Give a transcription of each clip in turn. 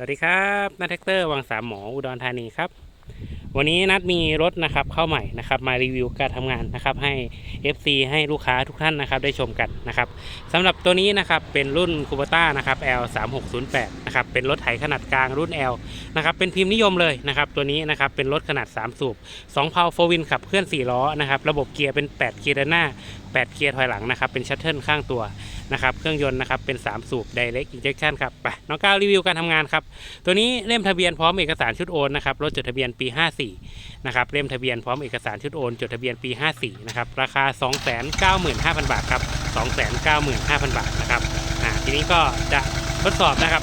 วัสดีครับนัทแท็กเตอร์วังสามหมออุดรธานีครับ วันนี้นัดมีรถนะครับเข้าใหม่นะครับมารีวิวการทำงานนะครับให้ FC ให้ลูกค้าทุกท่านนะครับได้ชมกันนะครับสำหรับตัวนี้นะครับเป็นรุ่นคูปต้านะครับ L 3 6 0 8นะครับเป็นรถไถขนาดกลางรุ่น L นะครับเป็นพิมพ์นิยมเลยนะครับตัวนี้นะครับเป็นรถขนาด 3 สูบ2เพาโฟวินขับเคลื่อน 4 ล้อนะครับระบบเกียร์เป็น 8 เกียร์ด้านหน้า 8 เกียร์ถอยหลังนะครับเป็นชัตเทิลข้างตัว นะครับเครื่องยนต์นะครับเป็น 3 สูบ Direct Injection ครับไปน้องก้าวรีวิวการทำงานครับตัวนี้เล่มทะเบียนพร้อมเอกสารชุดโอนนะครับรถจดทะเบียนปี 54นะครับเล่มทะเบียนพร้อมเอกสารชุดโอนจดทะเบียนปี 54นะครับราคา 295,000 บาทครับ295,000 บาทนะครับอ่าทีนี้ก็จะทดสอบนะครับ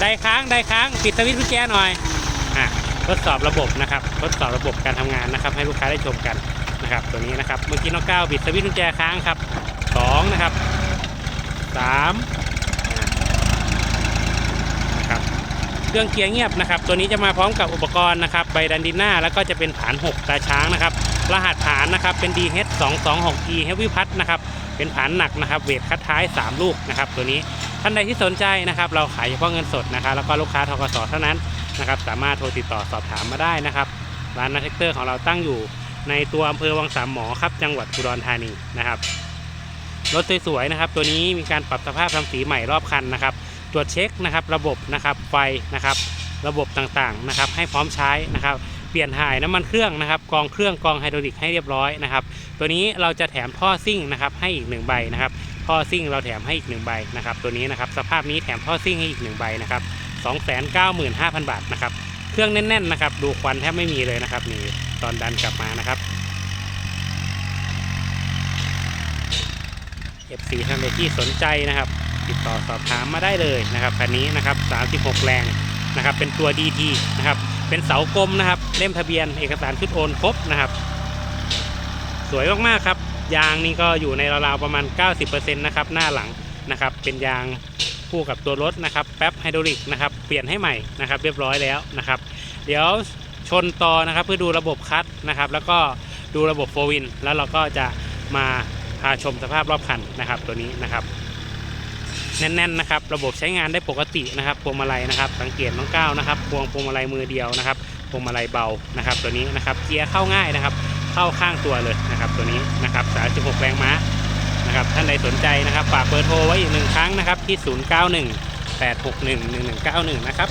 ได้ค้างได้ค้างปิดสวิตช์กุญแจหน่อยอ่าทดสอบระบบนะครับทดสอบระบบการทำงานนะครับให้ลูกค้าได้ชมกันนะครับตัวนี้นะครับเมื่อกี้น้องก้าวปิดสวิตช์กุญแจค้างครับสองนะครับ สามนะครับเครื่องเกียร์เงียบนะครับ ตัวนี้จะมาพร้อมกับอุปกรณ์นะครับใบดันดิน่าแล้วก็จะเป็นฐาน 6 ตาช้างนะครับ รหัสฐานนะครับเป็น DH 2 2 6 E Heavy พัดนะครับเป็นฐานหนักนะครับเวทคัดท้าย 3 ลูกนะครับ ตัวนี้ท่านใดที่สนใจนะครับ เราขายเฉพาะเงินสดนะครับแล้วก็ลูกค้าทกสเท่านั้นนะครับ สามารถโทรติดต่อสอบถามมาได้นะครับ ร้านนาเทคเตอร์ของเราตั้งอยู่ในตัวอำเภอวังสามหมอครับ จังหวัดอุดรธานีนะครับ รถสวยๆนะครับ ตัวนี้มีการปรับสภาพทำสีใหม่รอบคันนะครับ ตรวจเช็คนะครับระบบนะครับไฟนะครับ ระบบต่างๆนะครับ ให้พร้อมใช้นะครับ เปลี่ยนถ่ายน้ำมันเครื่องนะครับ กองเครื่องกองไฮดรอลิกให้เรียบร้อยนะครับ ตัวนี้เราจะแถมท่อซิ่งนะครับให้อีกหนึ่งใบนะครับ ท่อซิ่งเราแถมให้อีกหนึ่งใบนะครับ ตัวนี้นะครับสภาพนี้แถมท่อซิ่งให้อีกหนึ่งใบนะครับ295,000 บาทนะครับ เครื่องแน่นๆนะครับ ดูควันแทบไม่มีเลยนะครับนี่ตอนดันกลับมานะครับ FC ท่านใดที่สนใจนะครับ ติดต่อสอบถามมาได้เลยนะครับคันนี้นะครับ 36 แรงนะครับ เป็นตัว DT นะครับ เป็นเสากลมนะครับ เล่มทะเบียนเอกสารชุดโอนครบนะครับ สวยมากๆครับ ยางนี่ก็อยู่ในราวๆประมาณ 90%นะครับ หน้าหลังนะครับ เป็นยางคู่กับตัวรถนะครับ แป๊บไฮดรอลิกนะครับ เปลี่ยนให้ใหม่นะครับ เรียบร้อยแล้วนะครับ เดี๋ยวชนต่อนะครับเพื่อดูระบบคัดนะครับ แล้วก็ดูระบบโฟวิน แล้วเราก็จะมา พาชมสภาพรอบคันนะครับ ตัวนี้นะครับแน่นๆนะครับ ระบบใช้งานได้ปกตินะครับพวงมาลัยนะครับ สังเกตน้องก้าวนะครับพวงพวงมาลัยมือเดียวนะครับพวงมาลัยเบานะครับ ตัวนี้นะครับเกียร์เข้าง่ายนะครับ เข้าข้างตัวเลยนะครับ ตัวนี้นะครับ36แรงม้านะครับ ท่านใดสนใจนะครับฝากเบอร์โทรไว้อีกหนึ่งครั้งนะครับที่ 091 861 1191 นะครับ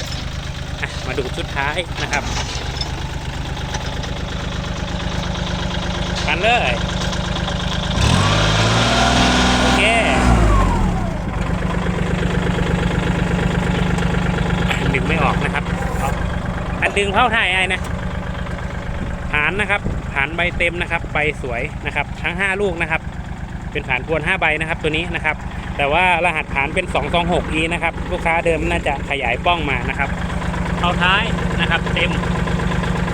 มาดูชุดท้ายนะครับกันเลยโอเค ดึง ไม่ออกนะครับ อันดึงเข้าถ่ายไอ้นะฐานนะครับฐานใบเต็มนะครับใบสวยนะครับ ทั้ง 5 ลูกนะครับ เป็นฐานพวน 5 ใบนะครับตัวนี้นะครับ แต่ว่ารหัสฐานเป็น 226e นะครับ ลูกค้าเดิมน่าจะขยายป้องมานะครับ เอาท้ายนะครับเต็ม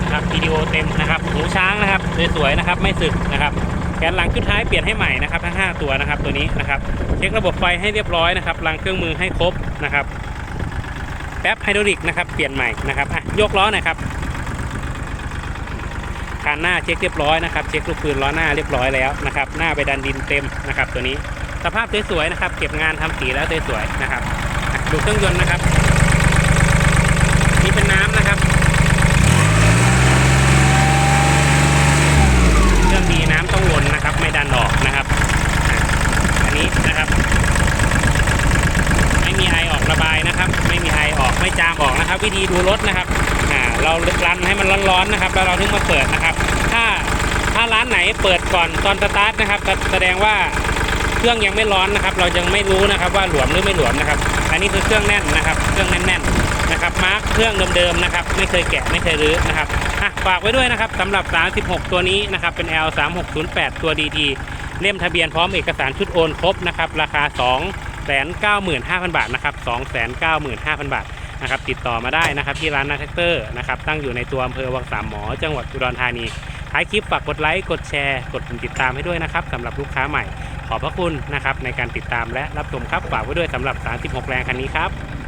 นะครับวิดีโอเต็มนะครับหูช้างนะครับสวยๆนะครับ ไม่สึกนะครับแกนหลังชุดท้ายเปลี่ยนให้ใหม่นะครับทั้ง 5 ตัวนะครับตัวนี้นะครับ เช็คระบบไฟให้เรียบร้อยนะครับรังเครื่องมือให้ครบนะครับ แป๊บไฮดรอลิกนะครับเปลี่ยนใหม่นะครับอะยกล้อหน่อยครับคานหน้าเช็คเรียบร้อยนะครับ เช็คลูกปืนล้อหน้าเรียบร้อยแล้วนะครับ หน้าไปดันดินเต็มนะครับ ตัวนี้สภาพสวยๆนะครับ เก็บงานทำสีแล้วสวยๆนะครับดูเครื่องยนต์นะครับนี่เป็นน้ำนะครับ เครื่องดีน้ำต้องวนนะครับ ไม่ดันออกนะครับอะอันนี้นะครับ ไม่มีไอออกระบายนะครับ ไม่มีไอออกไม่ จามออกนะครับ วิธีดูรถนะครับอ่าเรารันให้มันร้อนๆนะครับ แล้วเราถึงมาเปิดนะครับ ถ้าถ้าร้านไหนเปิดก่อนตอนสตาร์ทนะครับแสแสดงว่าเครื่องยังไม่ร้อนนะครับ เรายังไม่รู้นะครับว่าหลวมหรือไม่หลวมนะครับ อันนี้คือเครื่องแน่นนะครับ เครื่องแน่นๆนะครับ มาร์คเครื่องเดิมๆนะครับ ไม่เคยแกะไม่เคยรื้อนะครับอะฝากไว้ด้วยนะครับสำหรับ 36 ตัวนี้นะครับ เป็น L 3608 ตัว DT เล่มทะเบียนพร้อมเอกสารชุดโอนครบนะครับ ราคา 2 95,000 บาทนะครับ 295,000 บาท นะครับติดต่อมาได้นะครับที่ร้านนาแท็กเตอร์นะครับตั้งอยู่ในตัวอำเภอวังสามหมอ จังหวัดอุดรธานีท้ายคลิปฝากกดไลค์กดแชร์กดติดตามให้ด้วยนะครับสำหรับลูกค้าใหม่ ขอบพระคุณนะครับในการติดตามและรับชมครับฝากไว้ด้วยสำหรับ 36 แรงคันนี้ครับ